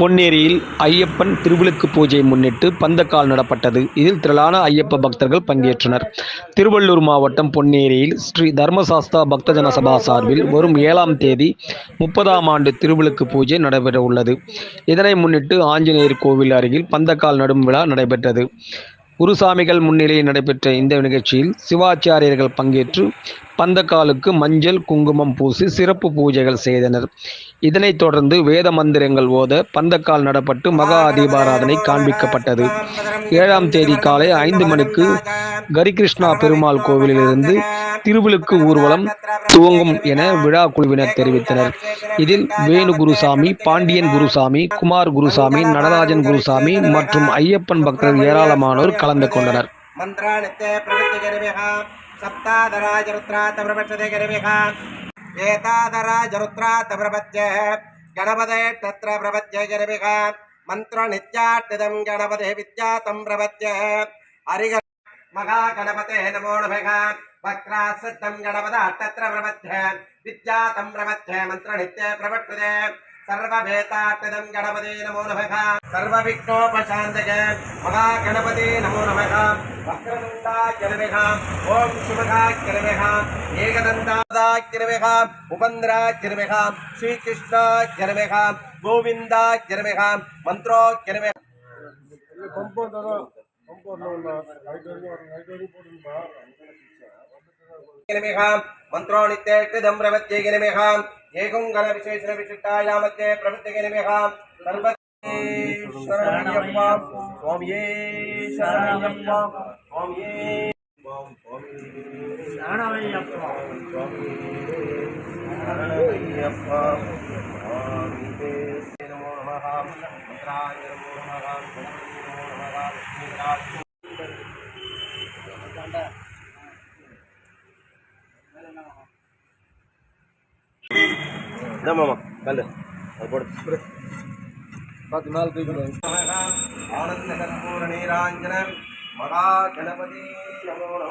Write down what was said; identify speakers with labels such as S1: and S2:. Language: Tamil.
S1: பொன்னேரியில் ஐயப்பன் திருவிளக்கு பூஜையை முன்னிட்டு பந்தக்கால் நடப்பட்டது. இதில் திரளான ஐயப்ப பக்தர்கள் பங்கேற்றனர். திருவள்ளூர் மாவட்டம் பொன்னேரியில் ஸ்ரீ தர்மசாஸ்தா பக்தஜன சபா சார்பில் வரும் ஏழாம் தேதி முப்பதாம் ஆண்டு திருவிளக்கு பூஜை நடைபெற உள்ளது. இதனை முன்னிட்டு ஆஞ்சநேயர் கோவில் அருகில் பந்தக்கால் நடும் விழா நடைபெற்றது. குருசாமிகள் முன்னிலையில் நடைபெற்ற இந்த நிகழ்ச்சியில் சிவாச்சாரியர்கள் பங்கேற்று பந்தக்காலுக்கு மஞ்சள் குங்குமம் பூசி சிறப்பு பூஜைகள் செய்தனர். இதனைத் தொடர்ந்து வேத மந்திரங்கள் ஓத பந்தக்கால் நடப்பட்டு மகா தீபாராதனை காண்பிக்கப்பட்டது. ஏழாம் தேதி காலை ஐந்து மணிக்கு கரிகிருஷ்ணா பெருமாள் கோவிலிலிருந்து திருவிழுக்கு ஊர்வலம் துவங்கும் என விழா குழுவினர் தெரிவித்தனர். இதில் வேணு குருசாமி பாண்டியன் குருசாமி குமார் குருசாமி நடராஜன் குருசாமி மற்றும் ஐயப்பன் பக்தர் ஏராளமானோர் கலந்து கொண்டனர்.
S2: मन्त्राणित्ये प्रवृत्तिगरिभिः सप्ताधराज रुद्रात् प्रपक्षते गरिभिः एताधराज रुद्रात् प्रपद्य गणपते तत्र प्रपद्य गरिभिः मन्त्रनित्याट्टिदं गणपते विद्यातं प्रपद्य हरिग महागणपते नमो नमः वक्रासद्धं गणपदात् तत्र प्रपद्य विद्यातं प्रपद्य मन्त्रनित्ये प्रवर्तते सर्वभेताट्टिदं गणपते नमो नमः सर्वविघ्नोपशान्तय महागणपते नमो नमः वक्रतुण्डाग्रविः ॐ शुभगाग्रविः एकदन्ताग्रविः उपन्द्राग्रविः श्रीकृष्णाग्रविः गोविन्दाग्रविः मन्त्रोग्रविः गिरिमिः मन्त्रो नित्येष्टिदं प्रवत्ये गिरिमिः ஏகுங்கல விசேஷ விசிஷ்டாயாமத்தே பிரபத்தி गिरिमिः சரணமய்யப்பா சுவாமியே சரணமய்யப்பா சுவாமியே சரணமய்யப்பா சுவாமியே நமோ நமः மந்திராய நமோ நமः நமோ நமः இதாம்மா கல்லு அது போடு. பார்த்து நாலு தூக்கி ஆனந்த கற்பூர நீராஞ்சன 完了，再来把你那个。